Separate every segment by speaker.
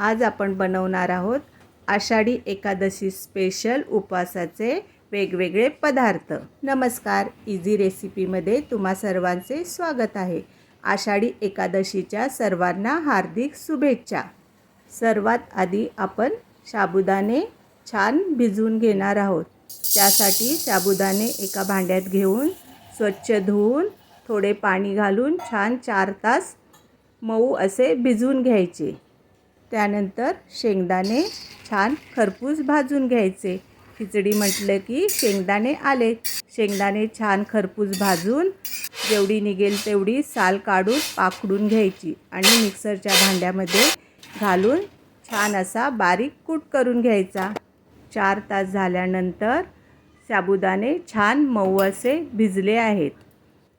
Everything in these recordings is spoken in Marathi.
Speaker 1: आज आपण बनवणार आहोत आषाढी एकादशी स्पेशल उपवासाचे वेगवेगळे पदार्थ. नमस्कार इझी रेसिपीमध्ये तुम्हा सर्वांचे स्वागत आहे. आषाढी एकादशीच्या सर्वांना हार्दिक शुभेच्छा. सर्वात आधी आपण साबुदाणे छान भिजवून घेणार आहोत. त्यासाठी साबुदाणे एका भांड्यात घेऊन स्वच्छ धुवून थोडे पाणी घालून छान चार तास मऊ असे भिजवून घ्यायचे. त्यानंतर शेंगदाणे छान खरपूस भाजून घ्यायचे. खिचडी म्हटलं की शेंगदाणे आले. शेंगदाणे छान खरपूस भाजून जेवढी निघेल तेवढी साल काढून पाकडून घ्यायची आणि मिक्सरच्या भांड्यामध्ये घालून छान असा बारीक कूट करून घ्यायचा. चार तास झाल्यानंतर साबुदाणे छान मऊ असे भिजले आहेत.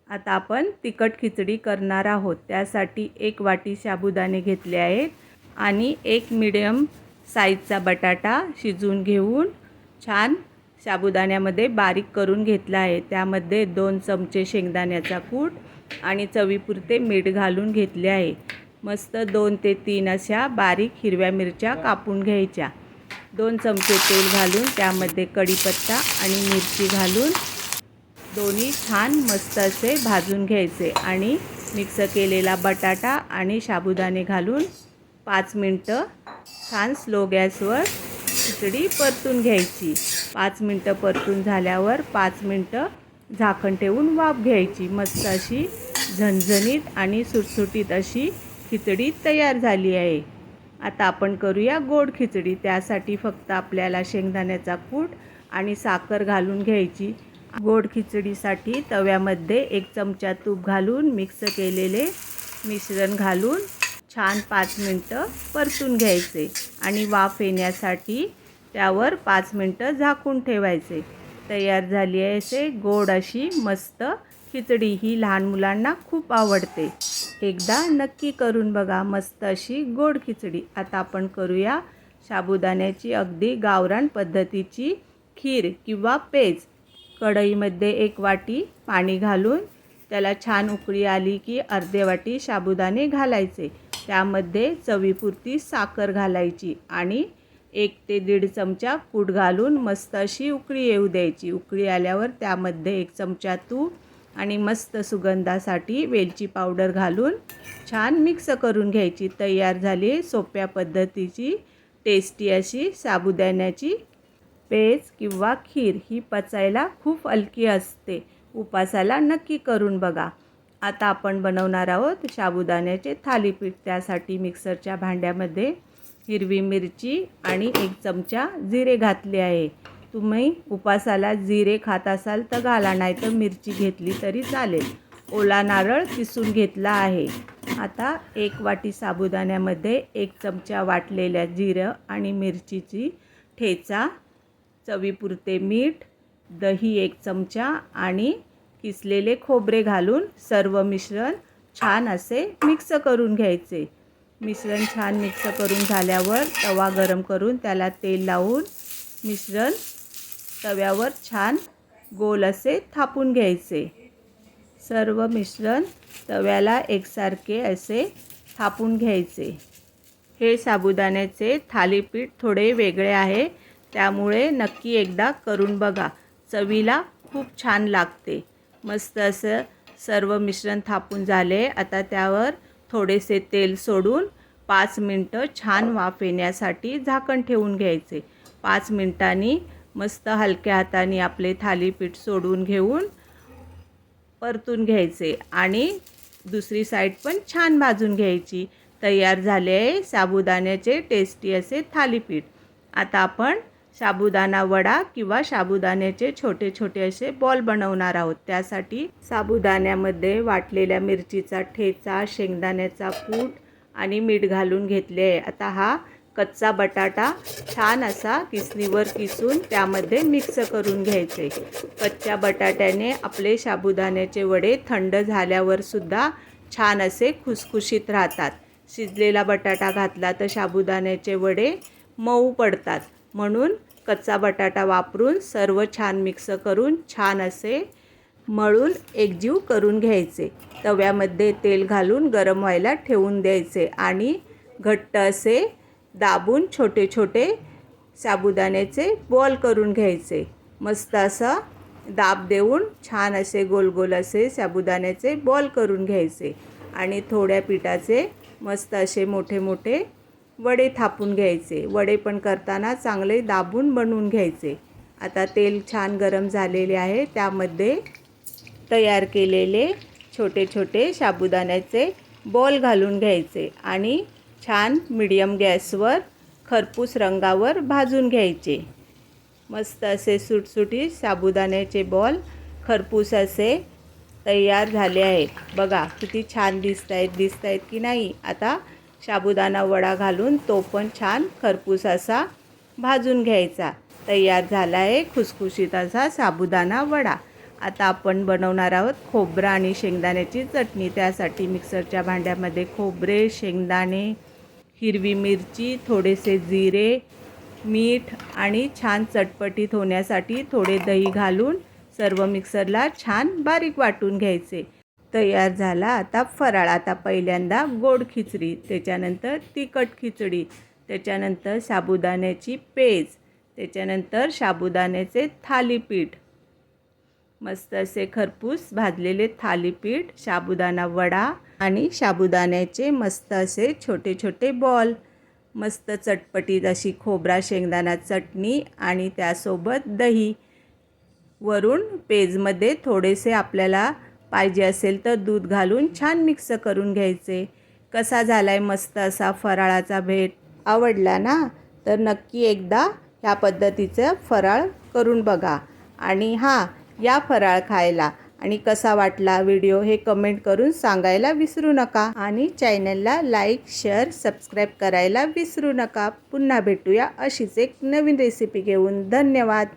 Speaker 1: आता आपण तिखट खिचडी करणार आहोत. त्यासाठी एक वाटी साबुदाणे घेतले आहेत. आणि एक मिडियम साईजचा बटाटा शिजवून घेऊन छान साबुदाण्यामध्ये बारीक करून घेतला आहे. त्यामध्ये दोन चमचे शेंगदाण्याचा कूट आणि चवीपुरते मीठ घालून घेतले आहे. मस्त दोन ते तीन अशा बारीक हिरव्या मिरच्या कापून घ्यायच्या. दोन चमचे तेल घालून त्यामध्ये कढीपत्ता आणि मिरची घालून दोन्ही छान मस्त असे भाजून घ्यायचे आणि मिक्स केलेला बटाटा आणि साबुदाणे घालून पाच मिनटं छान स्लो गॅसवर खिचडी परतून घ्यायची. पाच मिनटं परतून झाल्यावर पाच मिनटं झाकण ठेवून वाफ घ्यायची. मस्त अशी झणझणीत आणि सुटसुटीत अशी खिचडी तयार झाली आहे. आता आपण करूया गोड खिचडी. त्यासाठी फक्त आपल्याला शेंगदाण्याचा कूट आणि साखर घालून घ्यायची. गोड खिचडीसाठी तव्यामध्ये एक चमचा तूप घालून मिक्स केलेले मिश्रण घालून छान पाच मिनटं परतून घ्यायचे आणि वाफ येण्यासाठी त्यावर पाच मिनटं झाकून ठेवायचे. तयार झाली आहे असे गोड अशी मस्त खिचडी ही लहान मुलांना खूप आवडते. एकदा नक्की करून बघा मस्त अशी गोड खिचडी. आता आपण करूया साबुदाण्याची अगदी गावरान पद्धतीची खीर किंवा पेज. कढईमध्ये एक वाटी पाणी घालून त्याला छान उकळी आली की अर्धे वाटी साबुदाणे घालायचे. त्यामध्ये चवीपुरती साखर घालायची आणि एक ते दीड चमचा कूट घालून मस्त अशी उकळी येऊ द्यायची. उकळी आल्यावर त्यामध्ये एक चमचा तूप आणि मस्त सुगंधासाठी वेलची पावडर घालून छान मिक्स करून घ्यायची. तयार झाली सोप्या पद्धतीची टेस्टी अशी साबुदाण्याची पेज किंवा खीर ही पचायला खूप हलकी असते. उपासाला नक्की करून बघा. आता आपण बनवणार आहोत साबुदाण्याचे थालीपीठ. त्यासाठी मिक्सरच्या भांड्यामध्ये हिरवी मिरची आणि एक चमचा जिरे घातले आहे. तुम्ही उपासाला जिरे खात असाल तर घाला नाही तर मिरची घेतली तरी चालेल. ओला नारळ किसून घेतला आहे. आता एक वाटी साबुदाण्यामध्ये एक चमचा वाटलेल्या जिरं आणि मिरचीची ठेचा चवीपुरते मीठ दही एक चमचा आणि किसलेले खोबरे घालून सर्व मिश्रण छान असे मिक्स करून घ्यायचे. मिश्रण छान मिक्स करून झाल्यावर तवा गरम करून त्याला तेल लावून मिश्रण तव्यावर छान गोल असे थापून घ्यायचे. सर्व मिश्रण तव्याला एकसारखे असे थापून घ्यायचे. हे साबुदाण्याचे थालीपीठ थोडे वेगळे आहे त्यामुळे नक्की एकदा करून बघा. चवीला खूप छान लागते. मस्त असं सर्व मिश्रण थापून झाले. आता त्यावर थोडेसे तेल सोडून पाच मिनटं छान वाफ येण्यासाठी झाकण ठेवून घ्यायचे. पाच मिनटांनी मस्त हलक्या हाताने आपले थालीपीठ सोडून घेऊन परतून घ्यायचे आणि दुसरी साईड पण छान भाजून घ्यायची. तयार झाले आहे साबुदाण्याचे टेस्टी असे थालीपीठ. आता आपण साबुदाणा वडा किंवा साबुदाण्याचे छोटे छोटे असे बॉल बनवणार आहोत. त्यासाठी साबुदाण्यामध्ये वाटलेल्या मिरचीचा ठेचा शेंगदाण्याचा कूट आणि मीठ घालून घेतले आहे. आता हा कच्चा बटाटा छान असा किसणीवर किसून त्यामध्ये मिक्स करून घ्यायचे. कच्च्या बटाट्याने आपले साबुदाण्याचे वडे थंड झाल्यावर सुद्धा छान असे खुसखुशीत राहतात. शिजलेला बटाटा घातला तर साबुदाण्याचे वडे मऊ पडतात. म्हणून कच्चा बटाटा वापरून सर्व छान मिक्स करून छान असे मळून एकजीव करून घ्यायचे. तव्यामध्ये तेल घालून गरम व्हायला ठेवून द्यायचे आणि घट्ट असे दाबून छोटे छोटे साबुदाण्याचे बॉल करून घ्यायचे. मस्त असं दाब देऊन छान असे गोल गोल असे साबुदाण्याचे बॉल करून घ्यायचे आणि थोड्या पिठाचे मस्त असे मोठे मोठे वडे थापून घ्यायचे. वडे पण करताना चांगले दाबून बनवून घ्यायचे. आता तेल छान गरम झालेले आहे. त्यामध्ये तयार केलेले छोटे छोटे साबुदाण्याचे बॉल घालून घ्यायचे आणि छान मिडियम गॅसवर खरपूस रंगावर भाजून घ्यायचे. मस्त असे सुटसुटीत साबुदाण्याचे बॉल खरपूस असे तयार झाले आहेत. बघा किती छान दिसत आहेत दिसत आहेत की नाही? आता साबुदाणा वडा घालून तो पण छान खरपूस असा भाजून घ्यायचा. तयार झाला आहे खुसखुशीत असा साबुदाणा वडा. आता आपण बनवणार आहोत खोबरं आणि शेंगदाण्याची चटणी. त्यासाठी मिक्सरच्या भांड्यामध्ये खोबरे शेंगदाणे हिरवी मिरची थोडेसे जिरे मीठ आणि छान चटपटीत होण्यासाठी थोडे दही घालून सर्व मिक्सरला छान बारीक वाटून घ्यायचे. तयार झाला. आता फराळ. आता पहिल्यांदा गोड खिचडी त्याच्यानंतर तिखट खिचडी त्याच्यानंतर साबुदाण्याची पेज त्याच्यानंतर साबुदाण्याचे थालीपीठ. मस्त असे खरपूस भाजलेले थालीपीठ साबुदाणा वडा आणि साबुदाण्याचे मस्त असे छोटे छोटे बॉल. मस्त चटपटीत अशी खोबरा शेंगदाणा चटणी आणि त्यासोबत दही. वरून पेजमध्ये थोडेसे आपल्याला पाहिजे असेल तर दूध घालून छान मिक्स करून घ्यायचे. कसा झाला आहे मस्त असा फराळाचा भेट. आवडला ना? तर नक्की एकदा ह्या पद्धतीचं फराळ करून बघा. आणि हां या फराळ खायला. आणि कसा वाटला व्हिडिओ हे कमेंट करून सांगायला विसरू नका. आणि चॅनलला लाईक शेअर सबस्क्राईब करायला विसरू नका. पुन्हा भेटूया अशीच एक नवीन रेसिपी घेऊन. धन्यवाद!